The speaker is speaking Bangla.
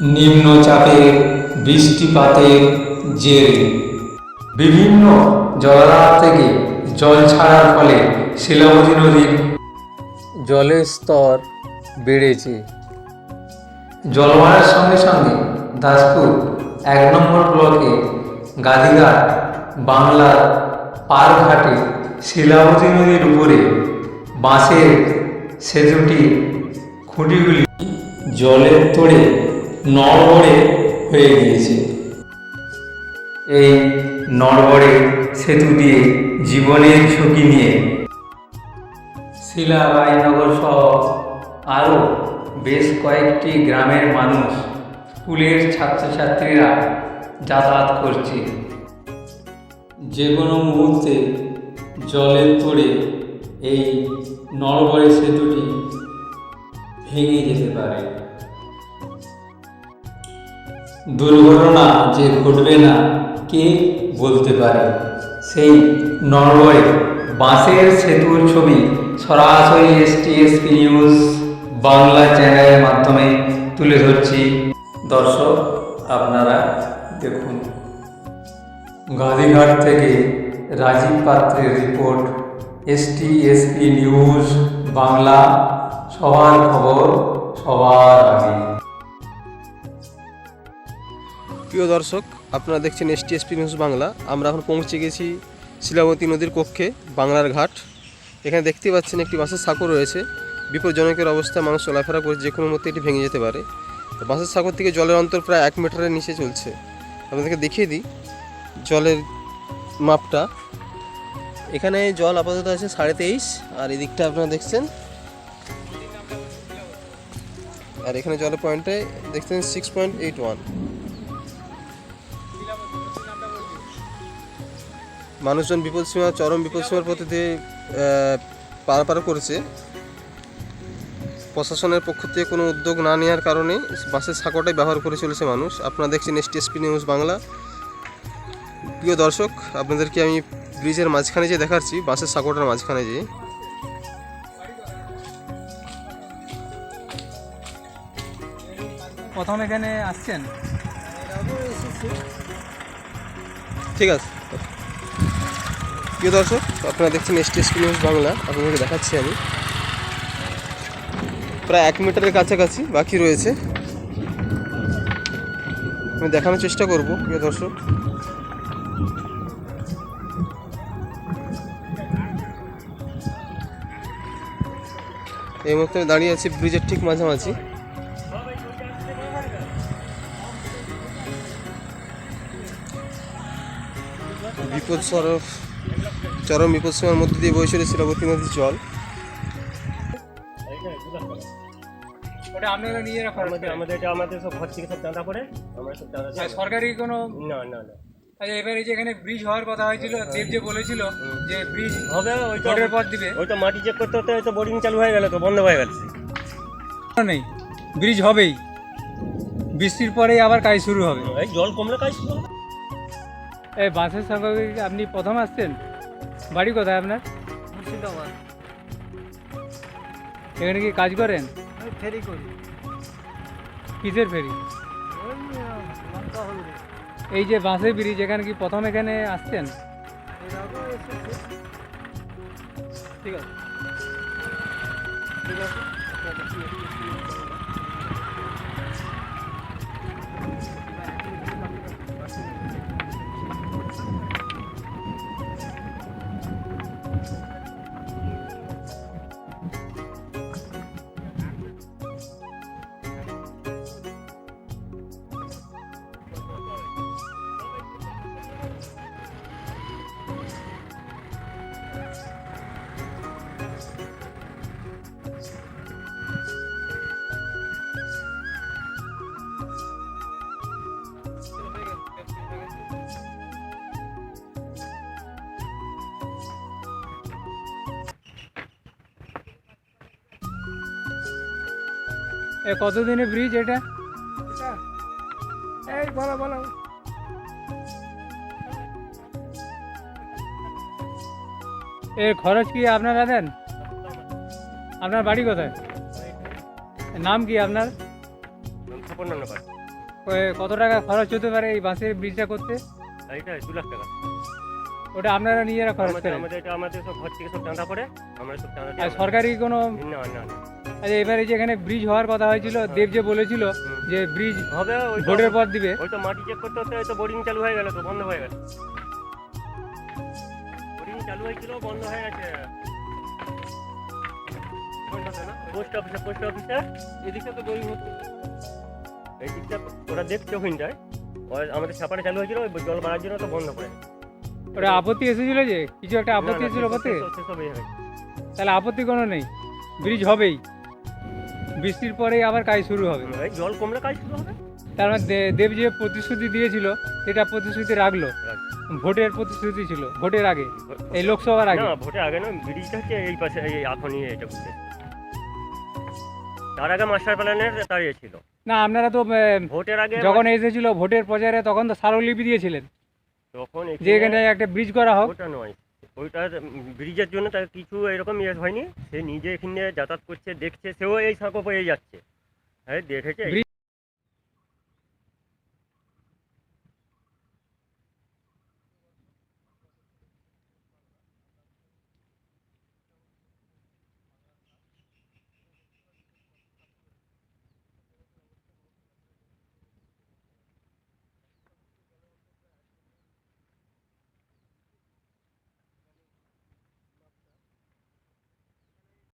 নিম্নচাপের বৃষ্টিপাতের জেরে। বিভিন্ন জলাধার থেকে জল ছাড়ার ফলে শিলাবতী নদীর জলের স্তর বেড়েছে। জল বাড়ার সঙ্গে সঙ্গে দাসপুর এক নম্বর ব্লকে গাদিঘাট, বাংলার পারঘাটে শিলাবতী নদীর উপরে বাঁশের সেতুটি খুঁটিগুলি জলের তোড়ে নড়বড়ে হয়ে গিয়েছে। এই নড়বড়ে সেতু দিয়ে জীবনের ঝুঁকি নিয়ে শিলাবাইনগর সহ আরও বেশ কয়েকটি গ্রামের মানুষ স্কুলের ছাত্রছাত্রীরা যাতায়াত করছে। যে কোনো মুহূর্তে জলের তোড়ে এই নড়বড়ে সেতুটি ভেঙে যেতে পারে। দুর্ঘটনা যে ঘটবে না, কে বলতে পারে? সেই নরওয়ে বাঁশের সেতুর ছবি সরাসরি এসটিএসপি নিউজ বাংলা চ্যানেলের মাধ্যমে তুলে ধরছি। দর্শক, আপনারা দেখুন। গাড়িঘাট থেকে রাজীব পাত্রের রিপোর্ট এসটিএসপি নিউজ বাংলা, সবার খবর সবার আগে। প্রিয় দর্শক, আপনারা দেখছেন এসটিএসপি নিউজ বাংলা। আমরা এখন পৌঁছে গেছি শিলাবতী নদীর কক্ষে, বাংলার ঘাট। এখানে দেখতে পাচ্ছেন একটি বাসের সাঁকো রয়েছে। বিপজ্জনকের অবস্থায় মানুষ চলাফেরা করে যে কোনো মুহূর্তে এটি ভেঙে যেতে পারে। তো বাসের সাঁকোর থেকে জলের অন্তর প্রায় এক মিটারের নিচে চলছে। আপনাদেরকে দেখিয়ে দিই জলের মাপটা। এখানে জল আপাতত আছে সাড়ে তেইশ, আর এদিকটা আপনারা দেখছেন। আর এখানে জলের পয়েন্টে দেখছেন সিক্স পয়েন্ট এইট ওয়ান মানুষজন বিপদ সীমা চরম বিপদসীমার পথে দিয়ে পারাপার করেছে প্রশাসনের পক্ষ থেকে কোনো উদ্যোগ না নেওয়ার কারণে বাসের সাঁকোটাই ব্যবহার করে চলেছে মানুষ। আপনারা দেখছেন এসটিএসপি নিউজ বাংলা। প্রিয় দর্শক আপনাদেরকে আমি ব্রিজের মাঝখানে যে দেখাচ্ছি বাসের সাঁকোটার মাঝখানে যে। প্রথম এখানে আসছেন? ঠিক আছে। প্রিয় দর্শক, আপনারা দেখছেন এসটিএসপি নিউজ বাংলা। আপনাদেরকে দেখাচ্ছি আমি। প্রায় এক মিটারের কাছাকাছি বাকি রয়েছে। আমি দেখানোর চেষ্টা করব, প্রিয় দর্শক। এই মুহূর্তে আমি দাঁড়িয়ে আছি ব্রিজের ঠিক মাঝামাঝি। বিপদ সরফ চরম বিপদ সীমার মধ্যে দিয়ে বয়ে চলেছিল শিলাবতী নদীর জল। ওটা আপনারা নিজেরা আমাদের আমাদের এটা আমাদের সব ঘর থেকে সব চাঁদা পড়ে। আমরা সব চাঁদা সরকারি কোনো না না না। আচ্ছা এবার যে এখানে ব্রিজ হওয়ার কথা হয়েছিল দেব যে বলেছিল যে ব্রিজ হবে ওই পথ দিবে। ওই তো মাটি চেক করতে হয়তো বোর্ডিং চালু হয়ে গেল তো বন্ধ হয়ে গেল। নেই। ব্রিজ হবেই। বৃষ্টির পরেই আবার কাজ শুরু হবে। এই জল কমলে কাজ শুরু হবে। এই বাসের সঙ্গে আপনি প্রথম আসছেন? বাড়ি কোথায় আপনার? এখানে কি কাজ করেন? ফেরি করি। কিসের ফেরি? এই যে বাসের ব্রিজ এখানে কি প্রথম এখানে আসছেন? ঠিক আছে। এ কতদিনের ব্রিজ এটা? এই বলো বলো। এর খরচ কি আপনারা দেন? আপনার বাড়ি কোথায়? নাম কি আপনার? কত টাকা খরচ হতে পারে এই বাঁশের ব্রিজটা করতে? এইটা দু লাখ টাকা। ওটা আপনারা নিজেরা খরচ আমাদের করেন। আমাদের এটা আমাদের সব ঘর থেকে সব চাঁদা পড়ে। আমরা সব চাঁদা সরকারি কোনো না না না। আচ্ছা এবারে যে এখানে ব্রিজ হওয়ার কথা হয়েছিল দেব যে বলেছিল যে ব্রিজ হবে ওই ভোটের পর দিবে। ওই তো মাটি চেক করতে করতে ওই তো বোরিং চালু হয়ে গেল তো বন্ধ হয়ে গেল। বোরিং চালু হয়েছিল বন্ধ হয়ে গেছে। পোস্ট অফিসে পোস্ট অফিসে এদিকে তো বোরিং হচ্ছে এই দিকটা ওরা দেখছে ওখানটায় আমাদের ছাপাটা চালু হয়েছিল জল বাড়ার জন্য তো বন্ধ করে। ওটা আপত্তি এসেছিল যে কিছু একটা আপত্তি এসেছিল সেসব তাহলে আপত্তি কোনো নেই। ব্রিজ হবেই। বৃষ্টির পরেই আবার কাজ শুরু হবে। জল কমলে কাজ শুরু হবে? তার মানে দেব যে প্রতিশ্রুতি দিয়েছিল সেটা প্রতিশ্রুতি রাখল। ভোটের প্রতিশ্রুতি ছিল ভোটের আগে। এই লোকসভার আগে। ভোটের আগে না ব্রিজটা হচ্ছে এই পাশে এই এখনই এটা করতে তার আগে মাস্টার প্ল্যানের দাঁড়িয়ে ছিল। না আপনারা তো ভোটের আগে যখন এসেছিল ভোটের প্রচারে তখন তো সারলিপি দিয়েছিলেন। তখন যে এখানে একটা ব্রিজ করা হোক। ওটা নয়। ওইটা ব্রিজের জন্য তার কিছু এরকম ইয়ে হয়নি। সে নিজে এখানে যাতায়াত করছে, দেখছে, সেও এই সাঁকো পেয়ে যাচ্ছে। হ্যাঁ দেখেছে?